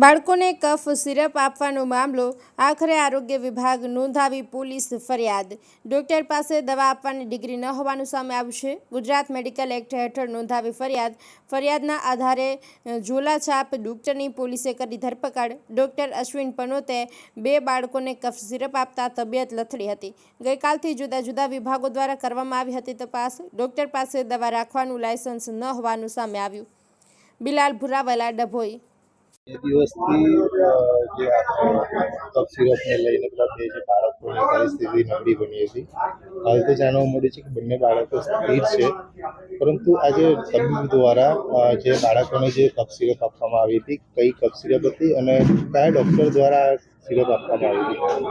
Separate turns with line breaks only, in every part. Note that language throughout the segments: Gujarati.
બાળકોને કફ, સિરપ આપવાનો મામલો આખરે આરોગ્ય વિભાગ નોંધાવી પોલીસ ફરિયાદ. ડોક્ટર પાસે દવા આપવાની ડિગ્રી ન હોવાનું સામે આવ્યું છે. ગુજરાત મેડિકલ એક્ટ હેઠળ નોંધાવી ફરિયાદ. ફરિયાદના આધારે ઝોલાછાપ ડોક્ટરની પોલીસે કરી ધરપકડ. ડોક્ટર અશ્વિન પનોતે બે બાળકોને કફ, સિરપ આપતા તબિયત લથડી હતી. ગઈકાલથી જુદા જુદા વિભાગો દ્વારા કરવામાં આવી હતી તપાસ. ડોક્ટર પાસે દવા રાખવાનું લાયસન્સ ન હોવાનું સામે આવ્યું. બિલાલ ભુરાવાલા, ડભોઈ.
બે દિવસથી જે કફ સિરપને લઈને બધા બે જે બાળકોની પરિસ્થિતિ નબળી બની હતી હાલ તો જાણવા મળ્યું છે કે બંને બાળકો સ્થિર છે. પરંતુ આજે તબીબ દ્વારા જે બાળકોને જે કફ સિરપ આપવામાં આવી હતી, કઈ કફ સિરપ હતી અને કયા ડૉક્ટર દ્વારા સિરપ આપવામાં આવી હતી?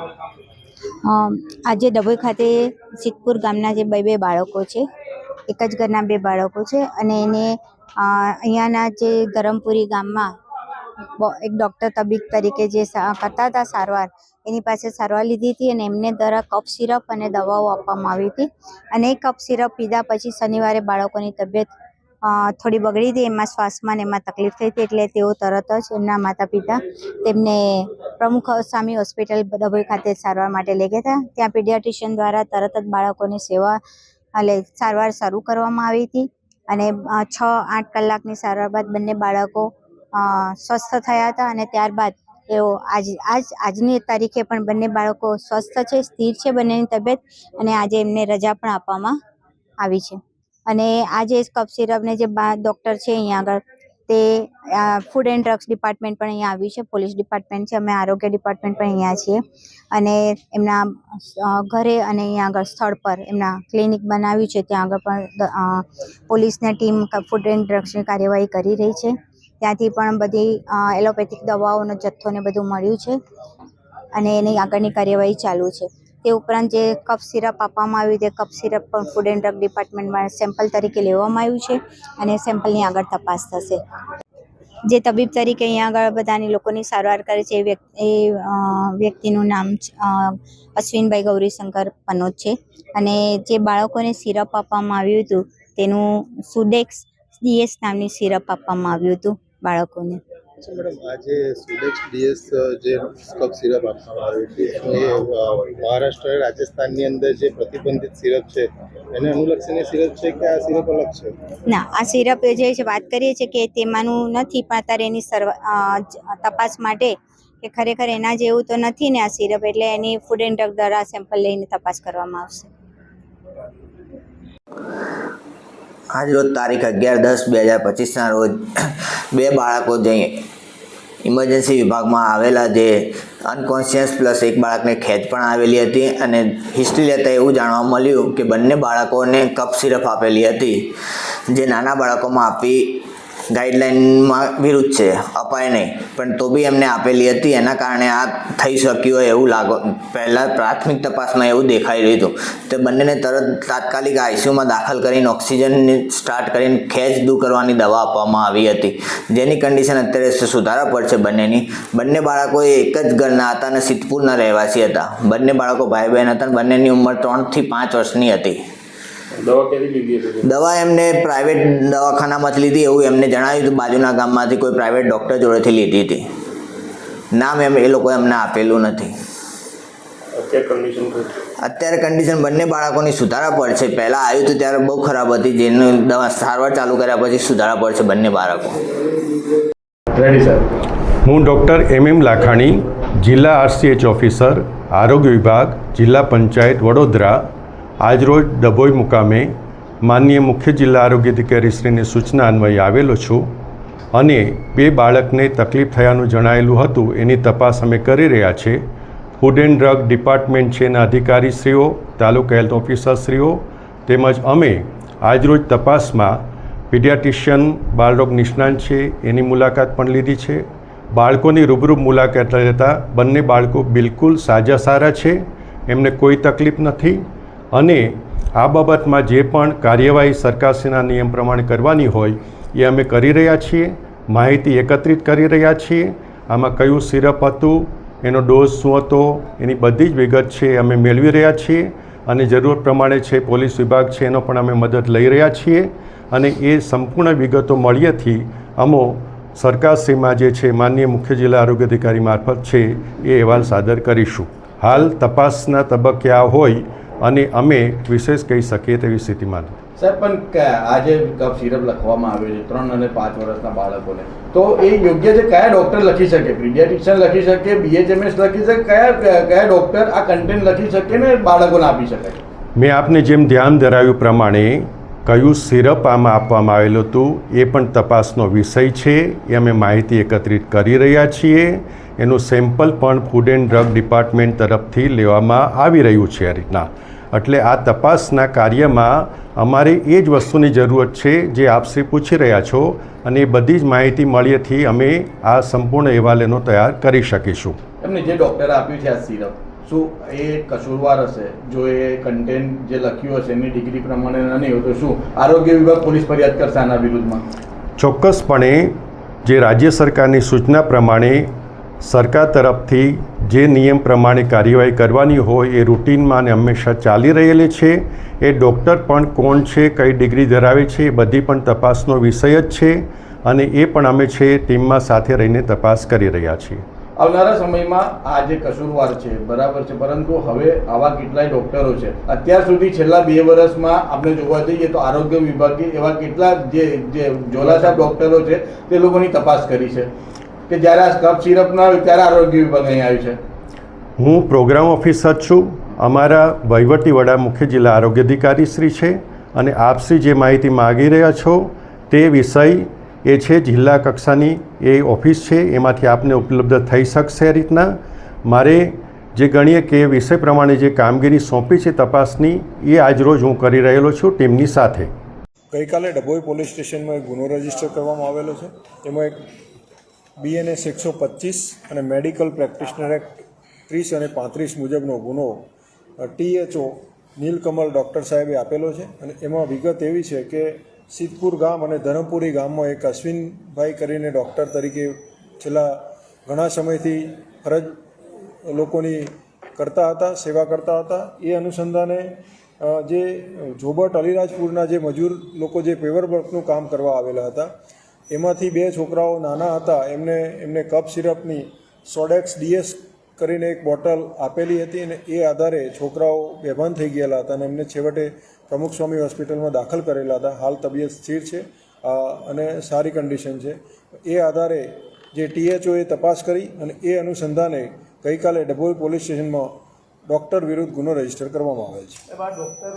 આજે ડભોઈ ખાતે સિદ્ધપુર ગામના જે બે બે બાળકો છે, એક જ ઘરના બે બાળકો છે અને એને અહીંયાના જે ધરમપુરી ગામમાં એક ડૉક્ટર તબીબ તરીકે જે કરતા હતા સારવાર, એની પાસે સારવાર લીધી હતી અને એમને દ્વારા કફ સિરપ અને દવાઓ આપવામાં આવી હતી. અને એ કફ સિરપ પીધા પછી શનિવારે બાળકોની તબિયત થોડી બગડી હતી, એમાં શ્વાસમાં ને એમાં તકલીફ થઈ હતી, એટલે તેઓ તરત જ એમના માતા પિતા તેમને પ્રમુખ સ્વામી હોસ્પિટલ ડભોઈ ખાતે સારવાર માટે લઈ ગયા હતા. ત્યાં પીડિયાટ્રિશિયન દ્વારા તરત જ બાળકોની સેવા, એટલે સારવાર શરૂ કરવામાં આવી હતી. અને છ, આઠ કલાકની સારવાર બાદ બંને બાળકો સ્વસ્થ થયા હતા અને ત્યારબાદ તેઓ આજ આજ, આજની તારીખે પણ બંને બાળકો સ્વસ્થ છે, સ્થિર છે બંનેની તબિયત અને આજે એમને રજા પણ આપવામાં આવી છે. અને આજે કફ સિરપને જે ડૉક્ટર છે અહીંયા આગળ, તે ફૂડ એન્ડ ડ્રગ્સ ડિપાર્ટમેન્ટ પણ અહીંયા આવ્યું છે, પોલીસ ડિપાર્ટમેન્ટ છે, અમે આરોગ્ય ડિપાર્ટમેન્ટ પણ અહીંયા છીએ. અને એમના ઘરે અને અહીંયા આગળ સ્થળ પર એમના ક્લિનિક બનાવ્યું છે, ત્યાં આગળ પણ પોલીસની ટીમ ફૂડ એન્ડ ડ્રગ્સની કાર્યવાહી કરી રહી છે. ત્યાંથી પણ બધી એલોપેથિક દવાઓનો જથ્થો ને બધું મળ્યું છે અને એની આગળની કાર્યવાહી ચાલુ છે. તે ઉપરાંત જે કફ સિરપ આપવામાં આવ્યું, તે કફ સિરપ પણ ફૂડ એન્ડ ડ્રગ ડિપાર્ટમેન્ટમાં સેમ્પલ તરીકે લેવામાં આવ્યું છે અને સેમ્પલની આગળ તપાસ થશે. જે તબીબ તરીકે અહીંયા આગળ બધાની લોકોની સારવાર કરે છે એ એ વ્યક્તિનું નામ અશ્વિનભાઈ ગૌરીશંકર પનોત છે અને જે બાળકોને સિરપ આપવામાં આવ્યું હતું તેનું સુડેક્સ ડીએસ નામની સિરપ આપવામાં આવ્યું હતું. બાળકોને.
મેડમ આજે સુડેક્સ ડીએસ જે કફ સિરપ આપવામાં આવી હતી એ મહારાષ્ટ્ર રાજસ્થાનની અંદર જે પ્રતિબંધિત સિરપ છે એને અનુલક્ષીની સિરપ છે કે આ સિરપ અલગ છે?
ના આ સિરપ જે છે વાત કરીએ છીએ કે તેમાંનું નથી પણ અત્યારે એની સર્વ તપાસ માટે કે ખરેખર એના જેવું તો નથી ને આ સિરપ એટલે એની ફૂડ એન્ડ ડ્રગ દ્વારા સેમ્પલ લઈને તપાસ કરવામાં આવશે.
આજ રોજ તારીખ અગિયાર દસ બે હજાર પચીસના રોજ બે બાળકો જે ઇમરજન્સી વિભાગમાં આવેલા જે અનકોન્શિયસ પ્લસ એક બાળકને ખેંચ પણ આવેલી હતી અને હિસ્ટ્રી લેતા એવું જાણવા મળ્યું કે બંને બાળકોને કપ સિરપ આપેલી હતી. જે નાના બાળકોમાં આપી ગાઈડલાઇનમાં વિરુદ્ધ છે, અપાય નહીં. પણ તો બી એમને આપેલી હતી, એના કારણે આ થઈ શક્યું હોય એવું લાગો, પહેલાં પ્રાથમિક તપાસમાં એવું દેખાઈ રહ્યું હતું. તે બંનેને તરત તાત્કાલિક આઈસીયુમાં દાખલ કરીને ઓક્સિજનને સ્ટાર્ટ કરીને ખેંચ દૂર કરવાની દવા આપવામાં આવી હતી. જેની કન્ડિશન અત્યારે સુધારા પર છે બંનેની. બંને બાળકો એક જ ઘરના હતા અને સિદ્ધપુરના રહેવાસી હતા. બંને બાળકો ભાઈ બહેન હતા અને બંનેની ઉંમર ત્રણથી પાંચ વર્ષની હતી.
દવા ક્યાંથી લીધી હતી
દવા એમને પ્રાઇવેટ દવાખાનામાંથી લીધી એવું એમને જણાવ્યું હતું. બાજુના ગામમાંથી કોઈ પ્રાઇવેટ ડૉક્ટર જોડેથી લીધી હતી. નામ એમ એ લોકોએ એમને આપેલું નથી.
અત્યારે કન્ડિશન
અત્યારે કન્ડિશન બંને બાળકોની સુધારા પર છે. પહેલાં આવ્યું હતું ત્યારે બહુ ખરાબ હતી. જેનું દવા સારવાર ચાલુ કર્યા પછી સુધારા પર છે બંને બાળકો.
રેડી સર
હું ડૉક્ટર એમ એમ લાખાણી જિલ્લા આરસીએચ ઓફિસર આરોગ્ય વિભાગ જિલ્લા પંચાયત વડોદરા આજરોજ ડભોઈ મુકામે માનનીય મુખ્ય જિલ્લા આરોગ્ય અધિકારીશ્રીની સૂચના અન્વયે આવેલો છું અને બે બાળકને તકલીફ થયાનું જણાયેલું હતું, એની તપાસ અમે કરી રહ્યા છે. ફૂડ એન્ડ ડ્રગ ડિપાર્ટમેન્ટ છે એના અધિકારીશ્રીઓ, તાલુકા હેલ્થ ઓફિસરશ્રીઓ તેમજ અમે આજરોજ તપાસમાં પીડિયાટિશિયન બાળરોગ નિષ્ણાંત છે, એની મુલાકાત પણ લીધી છે. બાળકોની રૂબરૂ મુલાકાત લેતા બંને બાળકો બિલકુલ સાજા સારા છે, એમને કોઈ તકલીફ નથી. અને આ બાબતમાં જે પણ કાર્યવાહી સરકારશ્રીના નિયમ પ્રમાણે કરવાની હોય, એ અમે કરી રહ્યા છીએ. માહિતી એકત્રિત કરી રહ્યા છીએ. આમાં કયું સિરપ હતું, એનો ડોઝ શું હતો, એની બધી જ વિગત છે અમે મેળવી રહ્યા છીએ. અને જરૂર પ્રમાણે છે પોલીસ વિભાગ છે એનો પણ અમે મદદ લઈ રહ્યા છીએ. અને એ સંપૂર્ણ વિગતો મળ્યાથી અમો સરકારશ્રીમાં જે છે માનનીય મુખ્ય જિલ્લા આરોગ્ય અધિકારી મારફત છે એ અહેવાલ સાદર કરીશું. હાલ તપાસના તબક્કે આ હોય અને અમે વિશેષ કહી શકીએ તેવી સ્થિતિમાં.
સાહેબ પણ આજે કફ સિરપ લખવામાં આવ્યો છે ત્રણ અને પાંચ વર્ષના બાળકોને. તો એ યોગ્ય છે કયા ડૉક્ટર લખી શકે? પીડિયાટ્રિશિયન લખી શકે બીએચએમએસ લખી શકે કયા કયા ડૉક્ટર આ કન્ટેન્ટ લખી શકે ને બાળકોને આપી શકે
મેં આપને જેમ ધ્યાન ધરાવ્યું પ્રમાણે કયું સિરપ આમાં આપવામાં આવેલું હતું એ પણ તપાસનો વિષય છે. એ અમે માહિતી એકત્રિત કરી રહ્યા છીએ. એનું સેમ્પલ પણ ફૂડ એન્ડ ડ્રગ ડિપાર્ટમેન્ટ તરફથી લેવામાં આવી રહ્યું છે આ રીતના. એટલે આ તપાસના કાર્યમાં અમારે એ જ વસ્તુની જરૂરત છે જે આપશ્રી પૂછી રહ્યા છો અને એ બધી જ માહિતી મળીએથી અમે આ સંપૂર્ણ અહેવાલ એનો તૈયાર કરી શકીશું.
એમને જે ડૉક્ટરે આપ્યું છે આ સિરપ શું એ કસૂરવાર હશે? જો એ કન્ટેન્ટ જે લખ્યું હશે એની ડિગ્રી પ્રમાણે નહીં હોય તો શું? આરોગ્ય વિભાગ પોલીસ ફરિયાદ કરશે આના વિરુદ્ધમાં?
ચોક્કસપણે જે રાજ્ય સરકારની સૂચના પ્રમાણે સરકાર તરફથી જે નિયમ પ્રમાણે કાર્યવાહી કરવાની હોય એ રૂટીનમાં અને હંમેશા ચાલી રહેલી છે. એ ડૉક્ટર પણ કોણ છે, કઈ ડિગ્રી ધરાવે છે, એ બધી પણ તપાસનો વિષય જ છે અને એ પણ અમે છે ટીમમાં સાથે રહીને તપાસ કરી રહ્યા છીએ.
આવનારા સમયમાં આ જે કસૂરવાર છે, બરાબર છે, પરંતુ હવે આવા કેટલાય ડોક્ટરો છે. અત્યાર સુધી છેલ્લા બે વર્ષમાં આપણે જોવા જઈએ તો આરોગ્ય વિભાગે એવા કેટલા જે જે જોલાસાબ ડોક્ટરો છે, તે લોકોની તપાસ કરી છે. કે જ્યારે આ કફ સિરપ ના આવ્યું ત્યારે આરોગ્ય વિભાગ અહીં આવ્યું છે.
હું પ્રોગ્રામ ઓફિસર છું. અમારા વહીવટી વડા મુખ્ય જિલ્લા આરોગ્ય અધિકારી શ્રી છે અને આપશ્રી જે માહિતી માગી રહ્યા છો તે વિષય એ છે જિલ્લા કક્ષાની એ ઓફિસ છે. એમાંથી આપને ઉપલબ્ધ થઈ શકશે આ રીતના. મારે જે ગણીએ કે વિષય પ્રમાણે જે કામગીરી સોંપી છે તપાસની એ આજરોજ હું કરી રહેલો છું ટીમની સાથે.
ગઈકાલે ડભોઈ પોલીસ સ્ટેશનમાં એક ગુનો રજિસ્ટર કરવામાં આવેલો છે. એમાં એક બીએનએસ એકસો પચીસ અને મેડિકલ પ્રેક્ટિશનર એક્ટ ત્રીસ અને પાંત્રીસ મુજબનો ગુનો ટીએચઓ નીલકમલ ડૉક્ટર સાહેબે આપેલો છે. અને એમાં વિગત એવી છે કે સિદ્ધપુર ગામ અને ધરમપુરી ગામમાં એક અશ્વિનભાઈ કરીને ડૉક્ટર તરીકે છેલ્લા ઘણા સમયથી ફરજ લોકોની કરતા હતા, સેવા કરતા હતા. એ અનુસંધાને જે જોબટ અલીરાજપુરના જે મજૂર લોકો જે પેવર વર્કનું કામ કરવા આવેલા હતા એમાંથી બે છોકરાઓ નાના હતા. એમને એમને કપ સિરપની સોડેક્સ ડીએસ કરીને એક બોટલ આપેલી હતી અને એ આધારે છોકરાઓ બેભાન થઈ ગયેલા હતા અને એમને છેવટે પ્રમુખ સ્વામી હોસ્પિટલમાં દાખલ કરેલા હતા. હાલ તબિયત સ્થિર છે અને સારી કન્ડિશન છે. એ આધારે જે ટીએચઓએ તપાસ કરી અને એ અનુસંધાને ગઈકાલે ડભોઈ પોલીસ સ્ટેશનમાં ડૉક્ટર વિરુદ્ધ ગુનો રજિસ્ટર કરવામાં આવેલ છે.
એમાં ડૉક્ટર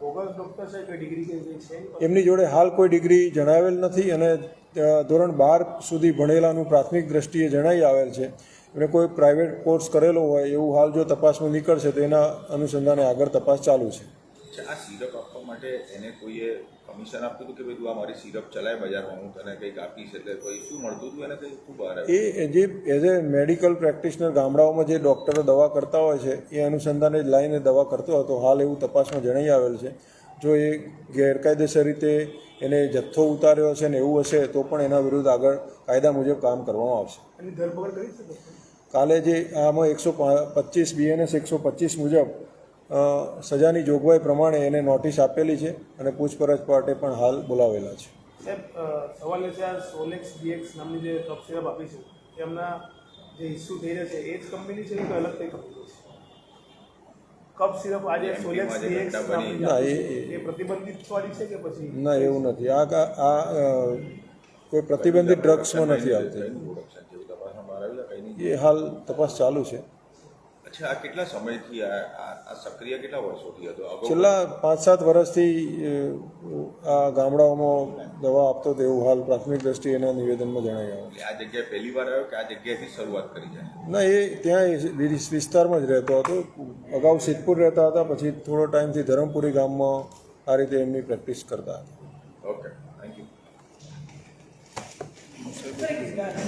બોગસ ડૉક્ટર છે કે ડિગ્રી કે જે છે?
એમની જોડે હાલ કોઈ ડિગ્રી જણાવેલ નથી અને ધોરણ બાર સુધી ભણેલાનું પ્રાથમિક દ્રષ્ટિએ જણાઈ આવેલ છે. એમણે કોઈ પ્રાઇવેટ કોર્સ કરેલો હોય એવું હાલ જો તપાસમાં નીકળશે તો એના અનુસંધાને આગળ તપાસ ચાલુ છે.
આ સિરપ આપવા માટે એને કોઈએ કમિશન આપતું હતું કે ભાઈ તું આ મારી સિરપ ચલાય બજારમાં હું તને કંઈક આપીશ એટલે કોઈ શું મળતું હતું? એને કંઈક ખૂબ બહાર
એ જે એઝ એ મેડિકલ પ્રેક્ટિશનર ગામડાઓમાં જે ડૉક્ટરો દવા કરતા હોય છે એ અનુસંધાને જ લાઈને દવા કરતો હતો. હાલ એવું તપાસમાં જણાઈ આવેલ છે. જો એ ગેરકાયદેસર રીતે એને જથ્થો ઉતાર્યો હશે ને એવું હશે તો પણ એના વિરુદ્ધ આગળ કાયદા મુજબ કામ કરવામાં આવશે.
ધરપકડ કરી
કાલે જે આમાં એકસો પચીસ બીએનએસ એકસો પચીસ મુજબ સજાની જોગવાઈ પ્રમાણે એને નોટિસ આપેલી છે અને પૂછપરછ માટે પણ હાલ બોલાવેલા છે.
સાહેબ સવાલ એ છે આ સોલેક્સ ડીએક્સ નામની જે કપ સિરપ આપી છે એમના જે ઇસ્યુ થઈ રહ્યા છે એ જ કંપની છે કે અલગ કઈ કંપની છે? કપ સિરપ આજે સોલેક્સ ડીએક્સ
ના, એ-
પ્રતિબંધિત વાળી છે કે પછી?
ના એવું નથી. આ કા- આ કોઈ પ્રતિબંધિત ડ્રગ્સમાં નથી આવતી. એ હાલ તપાસ ચાલુ છે.
અચ્છા આ કેટલા સમયથી આ સક્રિય કેટલા વર્ષોથી હતો?
છેલ્લા પાંચ સાત વર્ષથી આ ગામડાઓમાં દવા આપતો હતો એવું હાલ પ્રાથમિક દ્રષ્ટિએ એના નિવેદનમાં જણાઈ
આવ્યું આ જગ્યાએ પહેલી વાર આવ્યો કે આ જગ્યાએથી શરૂઆત કરી જાય
ના એ ત્યાં વિસ્તારમાં જ રહેતો હતો. અગાઉ સિદ્ધપુર રહેતા હતા પછી થોડો ટાઈમથી ધરમપુરી ગામમાં આ રીતે એમની પ્રેક્ટિસ કરતા હતા.
Okay thank you